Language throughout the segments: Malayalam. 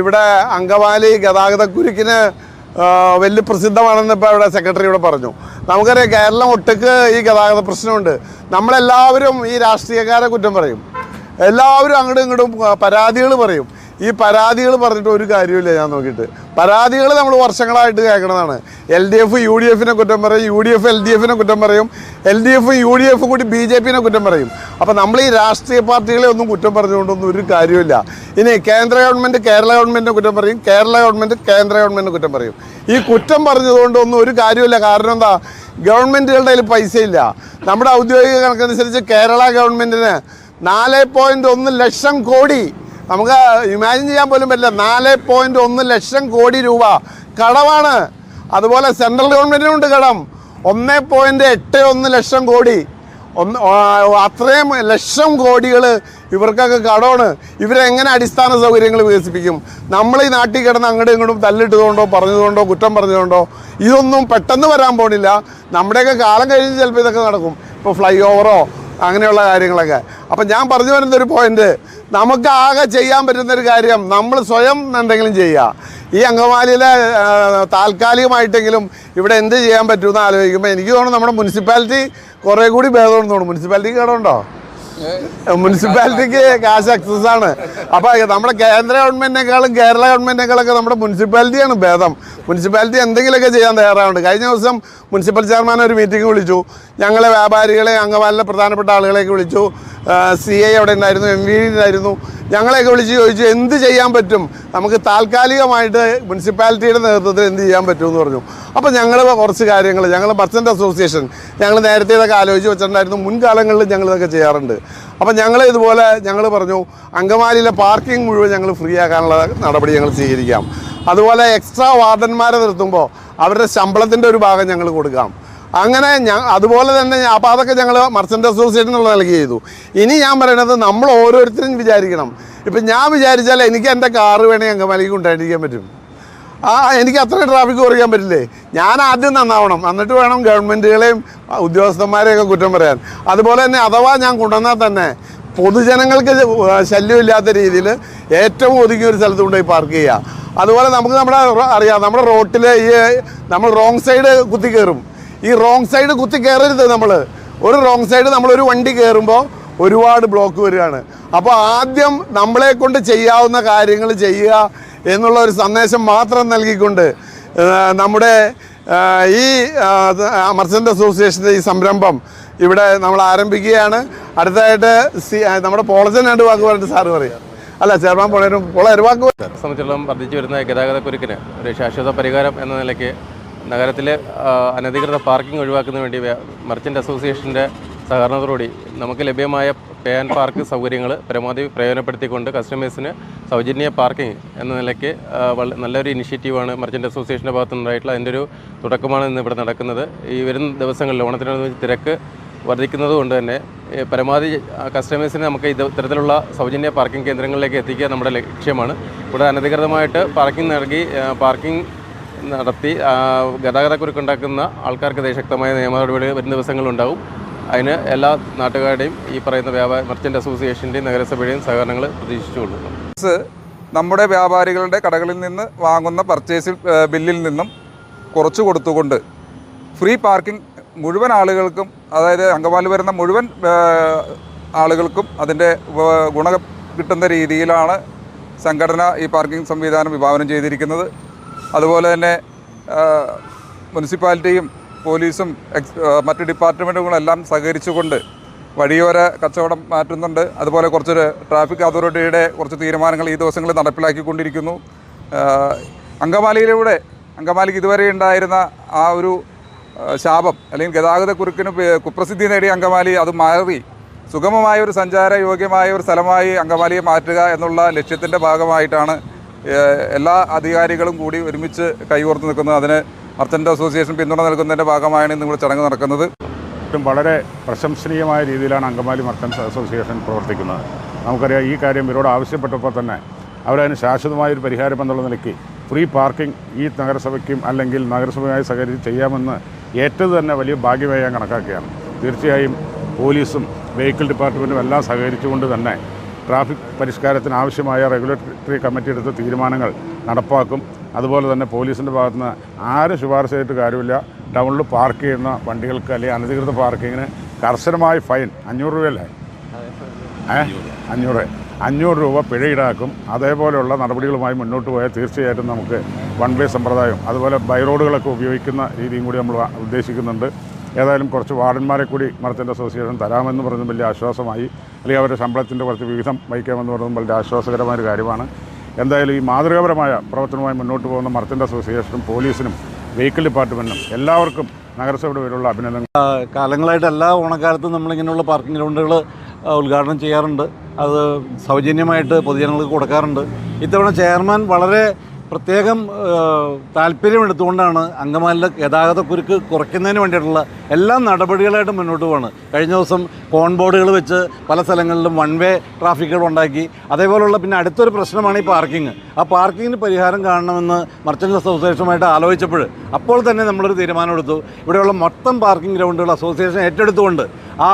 ഇവിടെ അങ്കവാലി ഗതാഗത കുരുക്കിന് വലിയ പ്രസിദ്ധമാണെന്ന് ഇപ്പോൾ ഇവിടെ സെക്രട്ടറി ഇവിടെ പറഞ്ഞു. നമുക്കറിയാം കേരളം ഒട്ടുക്ക് ഈ ഗതാഗത പ്രശ്നമുണ്ട്. നമ്മളെല്ലാവരും ഈ രാഷ്ട്രീയക്കാരെ കുറ്റം പറയും. എല്ലാവരും അങ്ങോട്ടും ഇങ്ങോട്ടും പരാതികൾ പറയും. ഈ പരാതികൾ പറഞ്ഞിട്ട് ഒരു കാര്യമില്ല ഞാൻ നോക്കിയിട്ട്. പരാതികൾ നമ്മൾ വർഷങ്ങളായിട്ട് കേൾക്കണതാണ്. L D F U D എഫിനെ കുറ്റം പറയും U D F L D എഫിനെ കുറ്റം പറയും L D F U D F കൂടി ബി ജെ പിനെ കുറ്റം പറയും. അപ്പോൾ നമ്മൾ ഈ രാഷ്ട്രീയ പാർട്ടികളെ ഒന്നും കുറ്റം പറഞ്ഞുകൊണ്ടൊന്നും ഒരു കാര്യമില്ല ഇനി കേന്ദ്ര ഗവൺമെന്റ് കേരള ഗവൺമെന്റിനെ കുറ്റം പറയും കേരള ഗവൺമെന്റ് കേന്ദ്ര ഗവൺമെന്റിനെ കുറ്റം പറയും. ഈ കുറ്റം പറഞ്ഞതുകൊണ്ടൊന്നും ഒരു കാര്യമില്ല കാരണം എന്താ? ഗവൺമെന്റുകളുടെ കയ്യിൽ പൈസ ഇല്ല നമ്മുടെ ഔദ്യോഗിക കണക്കനുസരിച്ച് കേരള ഗവൺമെന്റിന് നാല് പോയിന്റ് ഒന്ന് ലക്ഷം കോടി നമുക്ക് ഇമാജിൻ ചെയ്യാൻ പോലും പറ്റില്ല. നാല് പോയിന്റ് ഒന്ന് ലക്ഷം കോടി രൂപ കടമാണ്. അതുപോലെ സെൻട്രൽ ഗവൺമെന്റിനുണ്ട് കടം. ഒന്ന് പോയിന്റ് എട്ട് ഒന്ന് ലക്ഷം കോടി. ഒന്ന് അത്രയും ലക്ഷം കോടികൾ ഇവർക്കൊക്കെ കടമാണ്. ഇവരെങ്ങനെ അടിസ്ഥാന സൗകര്യങ്ങൾ വികസിപ്പിക്കും? നമ്മൾ ഈ നാട്ടിൽ കിടന്ന് അങ്ങോട്ടും ഇങ്ങോട്ടും തല്ലിട്ടതുകൊണ്ടോ പറഞ്ഞതുകൊണ്ടോ കുറ്റം പറഞ്ഞതുകൊണ്ടോ ഇതൊന്നും പെട്ടെന്ന് വരാൻ പോണില്ല. നമ്മുടെയൊക്കെ കാലം കഴിഞ്ഞ് ചിലപ്പോൾ ഇതൊക്കെ നടക്കും. ഇപ്പോൾ ഫ്ലൈ ഓവറോ അങ്ങനെയുള്ള കാര്യങ്ങളൊക്കെ. അപ്പം ഞാൻ പറഞ്ഞു വരുന്ന ഒരു പോയിന്റ് നമുക്ക് ആകെ ചെയ്യാൻ പറ്റുന്ന ഒരു കാര്യം നമ്മൾ സ്വയം എന്തെങ്കിലും ചെയ്യുക ഈ അങ്കമാലിയിലെ താൽക്കാലികമായിട്ടെങ്കിലും ഇവിടെ എന്ത് ചെയ്യാൻ പറ്റുമെന്ന് ആലോചിക്കുമ്പോൾ എനിക്ക് തോന്നുന്നു നമ്മുടെ മുനിസിപ്പാലിറ്റി കുറേ കൂടി ഭേദമെന്ന് തോന്നുന്നു. മുനിസിപ്പാലിറ്റിക്ക് കടമുണ്ടോ മുനിസിപ്പാലിറ്റിക്ക് കാശ് അക്സസ് ആണ്. അപ്പൊ നമ്മുടെ കേന്ദ്ര ഗവൺമെന്റിനേക്കാളും കേരള ഗവൺമെന്റിനേക്കാളൊക്കെ നമ്മുടെ മുനിസിപ്പാലിറ്റിയാണ് ഭേദം. മുനിസിപ്പാലിറ്റി എന്തെങ്കിലുമൊക്കെ ചെയ്യാൻ തയ്യാറാവുണ്ട് കഴിഞ്ഞ ദിവസം മുനിസിപ്പൽ ചെയർമാൻ ഒരു മീറ്റിംഗ് വിളിച്ചു. ഞങ്ങളെ വ്യാപാരികളെ അംഗവാലിലെ പ്രധാനപ്പെട്ട ആളുകളെയൊക്കെ വിളിച്ചു. സി ഐ അവിടെ ഉണ്ടായിരുന്നു എം വി ഉണ്ടായിരുന്നു ഞങ്ങളെയൊക്കെ വിളിച്ച് ചോദിച്ചു എന്ത് ചെയ്യാൻ പറ്റും? നമുക്ക് താൽക്കാലികമായിട്ട് മുനിസിപ്പാലിറ്റിയുടെ നേതൃത്വത്തിൽ എന്ത് ചെയ്യാൻ പറ്റും എന്ന് പറഞ്ഞു. അപ്പോൾ ഞങ്ങൾ കുറച്ച് കാര്യങ്ങൾ ഞങ്ങൾ മർച്ചന്റ് അസോസിയേഷൻ ഞങ്ങൾ നേരത്തെ ഇതൊക്കെ ആലോചിച്ച് വെച്ചിട്ടുണ്ടായിരുന്നു മുൻകാലങ്ങളിൽ ഞങ്ങൾ ഇതൊക്കെ ചെയ്യാറുണ്ട്. അപ്പോൾ ഞങ്ങൾ ഇതുപോലെ ഞങ്ങൾ പറഞ്ഞു അങ്കമാലിയിലെ പാർക്കിംഗ് മുഴുവൻ ഞങ്ങൾ ഫ്രീ ആക്കാനുള്ള നടപടി ഞങ്ങൾ സ്വീകരിക്കാം. അതുപോലെ എക്സ്ട്രാ വാർഡന്മാരെ നിർത്തുമ്പോൾ അവരുടെ ശമ്പളത്തിന്റെ ഒരു ഭാഗം ഞങ്ങൾ കൊടുക്കാം. അങ്ങനെ ഞാൻ അതുപോലെ തന്നെ അപ്പം അതൊക്കെ ഞങ്ങൾ മർച്ചന്റ് അസോസിയേഷൻ എന്നുള്ള നൽകി ചെയ്തു. ഇനി ഞാൻ പറയുന്നത് നമ്മൾ ഓരോരുത്തരും വിചാരിക്കണം. ഇപ്പം ഞാൻ വിചാരിച്ചാൽ എനിക്ക് എന്റെ കാറ് വേണമെങ്കിൽ അങ്കമാലിക്ക് കൊണ്ടായിരിക്കാൻ പറ്റും. ആ എനിക്ക് അത്രയും ട്രാഫിക് കുറയ്ക്കാൻ പറ്റില്ലേ? ഞാൻ ആദ്യം നന്നാവണം. എന്നിട്ട് വേണം ഗവൺമെന്റുകളെയും ഉദ്യോഗസ്ഥന്മാരെയൊക്കെ കുറ്റം പറയാൻ. അതുപോലെ തന്നെ അഥവാ ഞാൻ കൊണ്ടുവന്നാൽ തന്നെ പൊതുജനങ്ങൾക്ക് ശല്യമില്ലാത്ത രീതിയിൽ ഏറ്റവും ഒതുങ്ങിയ ഒരു സ്ഥലത്ത് കൊണ്ടുപോയി പാർക്ക് ചെയ്യുക. അതുപോലെ നമുക്ക് നമ്മുടെ അറിയാം നമ്മുടെ റോട്ടിൽ ഈ നമ്മൾ റോങ് സൈഡ് കുത്തി കയറും ഈ റോങ് സൈഡ് കുത്തി കയറരുത് നമ്മൾ ഒരു റോങ് സൈഡ് നമ്മളൊരു വണ്ടി കയറുമ്പോൾ ഒരുപാട് ബ്ലോക്ക് വരികയാണ്. അപ്പോൾ ആദ്യം നമ്മളെ കൊണ്ട് ചെയ്യാവുന്ന കാര്യങ്ങൾ ചെയ്യുക എന്നുള്ള ഒരു സന്ദേശം മാത്രം നൽകിക്കൊണ്ട് നമ്മുടെ ഈ മർച്ചന്റ് അസോസിയേഷന്റെ ഈ സംരംഭം ഇവിടെ നമ്മൾ ആരംഭിക്കുകയാണ്. അടുത്തതായിട്ട് സി നമ്മുടെ പോളജൻ രണ്ട് വാക്ക് പറഞ്ഞിട്ട് സാറ് പറയാം. അല്ല ചെയർമാൻ പോളേരും പോള ഒരു വാക്ക്. സംബന്ധിച്ചിടത്തോളം വർദ്ധിച്ചു വരുന്ന ഗതാഗത കുരുക്കിന് ഒരു ശാശ്വത പരിഹാരം എന്ന നിലയ്ക്ക് നഗരത്തിലെ അനധികൃത പാർക്കിംഗ് ഒഴിവാക്കുന്നതിന് വേണ്ടി മർച്ചന്റ് അസോസിയേഷന്റെ സഹകരണത്തോടുകൂടി നമുക്ക് ലഭ്യമായ പേ ആൻഡ് പാർക്ക് സൗകര്യങ്ങൾ പരമാവധി പ്രയോജനപ്പെടുത്തിക്കൊണ്ട് കസ്റ്റമേഴ്സിന് സൗജന്യ പാർക്കിംഗ് എന്ന നിലയ്ക്ക് നല്ലൊരു ഇനിഷ്യേറ്റീവാണ് മർച്ചന്റ് അസോസിയേഷന്റെ ഭാഗത്തുനിന്നുണ്ടായിട്ടുള്ള അതിന്റെ ഒരു തുടക്കമാണ് ഇന്ന് ഇവിടെ നടക്കുന്നത്. ഈ വരുന്ന ദിവസങ്ങളിൽ ഓണത്തിനനുസരിച്ച് തിരക്ക് വർദ്ധിക്കുന്നത് കൊണ്ട് തന്നെ പരമാവധി കസ്റ്റമേഴ്സിനെ നമുക്ക് ഇത് ഇത്തരത്തിലുള്ള സൗജന്യ പാർക്കിംഗ് കേന്ദ്രങ്ങളിലേക്ക് എത്തിക്കുക നമ്മുടെ ലക്ഷ്യമാണ്. ഇവിടെ അനധികൃതമായിട്ട് പാർക്കിംഗ് നൽകി പാർക്കിംഗ് നടത്തി ഗതാഗതക്കുരുക്കുണ്ടാക്കുന്ന ആൾക്കാർക്കെതിരെ ശക്തമായ നിയമ നടപടികൾ വരുന്ന ദിവസങ്ങളുണ്ടാവും. അതിന് എല്ലാ നാട്ടുകാരുടെയും ഈ പറയുന്ന വ്യാപാര മർച്ചന്റ് അസോസിയേഷന്റെയും നഗരസഭയുടെയും സഹകരണങ്ങൾ പ്രതീക്ഷിച്ചുകൊള്ളുന്നു നമ്മുടെ വ്യാപാരികളുടെ കടകളിൽ നിന്ന് വാങ്ങുന്ന പർച്ചേസിൽ ബില്ലിൽ നിന്നും കുറച്ചു കൊടുത്തുകൊണ്ട് ഫ്രീ പാർക്കിംഗ് മുഴുവൻ ആളുകൾക്കും അതായത് അങ്കമാലി വരുന്ന മുഴുവൻ ആളുകൾക്കും അതിന്റെ ഗുണം കിട്ടുന്ന രീതിയിലാണ് സംഘടന ഈ പാർക്കിംഗ് സംവിധാനം വിഭാവനം ചെയ്തിരിക്കുന്നത്. അതുപോലെ തന്നെ മുനിസിപ്പാലിറ്റിയും പോലീസും മറ്റ് ഡിപ്പാർട്ട്മെന്റുകളെല്ലാം സഹകരിച്ചുകൊണ്ട് വഴിയോര കച്ചവടം മാറ്റുന്നുണ്ട്. അതുപോലെ കുറച്ച് ട്രാഫിക് അതോറിറ്റിയുടെ കുറച്ച് തീരുമാനങ്ങൾ ഈ ദിവസങ്ങളിൽ നടപ്പിലാക്കിക്കൊണ്ടിരിക്കുന്നു. അങ്കമാലിയിലൂടെ അങ്കമാലിക്ക് ഇതുവരെ ഉണ്ടായിരുന്ന ആ ഒരു ശാപം അല്ലെങ്കിൽ ഗതാഗത കുരുക്കിന് കുപ്രസിദ്ധി നേടിയ അങ്കമാലി അത് മാറി. സുഗമമായ ഒരു സഞ്ചാര യോഗ്യമായ ഒരു സ്ഥലമായി അങ്കമാലിയെ മാറ്റുക എന്നുള്ള ലക്ഷ്യത്തിന്റെ ഭാഗമായിട്ടാണ് എല്ലാ അധികാരികളും കൂടി ഒരുമിച്ച് കൈകോർത്ത് നിൽക്കുന്നത് അതിന് മർച്ചന്റ് അസോസിയേഷൻ പിന്തുണ നൽകുന്നതിന്റെ ഭാഗമായാണ് ഇന്ന് ഇവിടെ ചടങ്ങ് നടക്കുന്നത്. വളരെ പ്രശംസനീയമായ രീതിയിലാണ് അങ്കമാലി മർച്ചൻസ് അസോസിയേഷൻ പ്രവർത്തിക്കുന്നത്. നമുക്കറിയാം ഈ കാര്യം ഇവരോട് ആവശ്യപ്പെട്ടപ്പോൾ തന്നെ അവരതിന് ശാശ്വതമായൊരു പരിഹാരം എന്നുള്ള നിലയ്ക്ക് ഫ്രീ പാർക്കിംഗ് ഈ നഗരസഭയ്ക്കും അല്ലെങ്കിൽ നഗരസഭയുമായി സഹകരിച്ച് ചെയ്യാമെന്ന് ഏറ്റത് തന്നെ വലിയ ഭാഗ്യമായി ഞാൻ കണക്കാക്കുകയാണ്. തീർച്ചയായും പോലീസും വെഹിക്കിൾ ഡിപ്പാർട്ട്മെന്റും എല്ലാം സഹകരിച്ചുകൊണ്ട് തന്നെ ട്രാഫിക് പരിഷ്കാരത്തിന് ആവശ്യമായ റെഗുലേറ്ററി കമ്മിറ്റി എടുത്ത തീരുമാനങ്ങൾ നടപ്പാക്കും. അതുപോലെ തന്നെ പോലീസിന്റെ ഭാഗത്തു നിന്ന് ആരും ശുപാർശ ചെയ്തിട്ട് കാര്യമില്ല. ടൗണിൽ പാർക്ക് ചെയ്യുന്ന വണ്ടികൾക്ക് അല്ലെങ്കിൽ അനധികൃത പാർക്കിങ്ങിന് കർശനമായ ഫൈൻ. അഞ്ഞൂറ് രൂപയല്ലേ? ഏ? അഞ്ഞൂറ്. അഞ്ഞൂറ് രൂപ പിഴ ഈടാക്കും. അതേപോലെയുള്ള നടപടികളുമായി മുന്നോട്ട് പോയാൽ തീർച്ചയായിട്ടും നമുക്ക് വൺ വേ സമ്പ്രദായം അതുപോലെ ബൈ റോഡുകളൊക്കെ ഉപയോഗിക്കുന്ന രീതിയും കൂടി നമ്മൾ ഉദ്ദേശിക്കുന്നുണ്ട്. ഏതായാലും കുറച്ച് വാർഡന്മാരെ കൂടി മരത്തിന്റെ അസോസിയേഷൻ തരാമെന്ന് പറഞ്ഞതും വലിയ ആശ്വാസമായി. അല്ലെങ്കിൽ അവരുടെ ശമ്പളത്തിന്റെ കുറച്ച് വിഹിതം വഹിക്കാമെന്ന് പറഞ്ഞതും വലിയ ആശ്വാസകരമായ ഒരു കാര്യമാണ്. എന്തായാലും ഈ മാതൃകാപരമായ പ്രവർത്തനവുമായി മുന്നോട്ട് പോകുന്ന മരത്തിന്റെ അസോസിയേഷനും പോലീസിനും വെഹിക്കിൾ ഡിപ്പാർട്ട്മെന്റിനും എല്ലാവർക്കും നഗരസഭയുടെ പേരുള്ള അഭിനന്ദനങ്ങൾ. കാലങ്ങളായിട്ട് എല്ലാ ഓണക്കാലത്തും നമ്മളിങ്ങനെയുള്ള പാർക്കിംഗ് ഗ്രൗണ്ടുകൾ ഉദ്ഘാടനം ചെയ്യാറുണ്ട്. അത് സൗജന്യമായിട്ട് പൊതുജനങ്ങൾക്ക് കൊടുക്കാറുണ്ട്. ഇത്തവണ ചെയർമാൻ വളരെ പ്രത്യേകം താല്പര്യമെടുത്തുകൊണ്ടാണ് അങ്കമാലിലെ ഗതാഗത കുരുക്ക് കുറയ്ക്കുന്നതിന് വേണ്ടിയിട്ടുള്ള എല്ലാ നടപടികളായിട്ടും മുന്നോട്ട് പോവാണ്. കഴിഞ്ഞ ദിവസം കോൺ ബോർഡുകൾ വെച്ച് പല സ്ഥലങ്ങളിലും വൺ വേ ട്രാഫിക്കുകൾ ഉണ്ടാക്കി. അതേപോലുള്ള പിന്നെ അടുത്തൊരു പ്രശ്നമാണ് ഈ പാർക്കിംഗ്. ആ പാർക്കിങ്ങിന് പരിഹാരം കാണണമെന്ന് മർച്ചൻസ് അസോസിയേഷനുമായിട്ട് ആലോചിച്ചപ്പോൾ അപ്പോൾ തന്നെ നമ്മളൊരു തീരുമാനമെടുത്തു. ഇവിടെയുള്ള മൊത്തം പാർക്കിംഗ് ഗ്രൗണ്ടുകൾ അസോസിയേഷൻ ഏറ്റെടുത്തുകൊണ്ട് ആ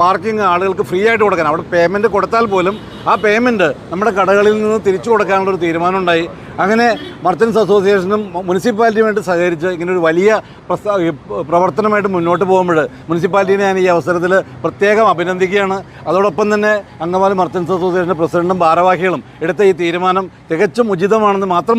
പാർക്കിംഗ് ആളുകൾക്ക് ഫ്രീ ആയിട്ട് കൊടുക്കാൻ. അവിടെ പേയ്മെന്റ് കൊടുത്താൽ പോലും ആ പേയ്മെന്റ് നമ്മുടെ കടകളിൽ നിന്ന് തിരിച്ചു കൊടുക്കാനുള്ളൊരു തീരുമാനമുണ്ടായി അങ്ങനെ മർച്ചൻസ് അസോസിയേഷനും മുനിസിപ്പാലിറ്റിയുമായിട്ട് സഹകരിച്ച് ഇങ്ങനെ ഒരു വലിയ പ്രവർത്തനമായിട്ട് മുന്നോട്ട് പോകുമ്പോൾ മുനിസിപ്പാലിറ്റിനെ ഞാൻ ഈ അവസരത്തിൽ പ്രത്യേകം അഭിനന്ദിക്കുകയാണ്. അതോടൊപ്പം തന്നെ അങ്കമാലി മർച്ചൻസ് അസോസിയേഷന്റെ പ്രസിഡന്റും ഭാരവാഹികളും എടുത്ത ഈ തീരുമാനം തികച്ചും ഉചിതമാണെന്ന് മാത്രം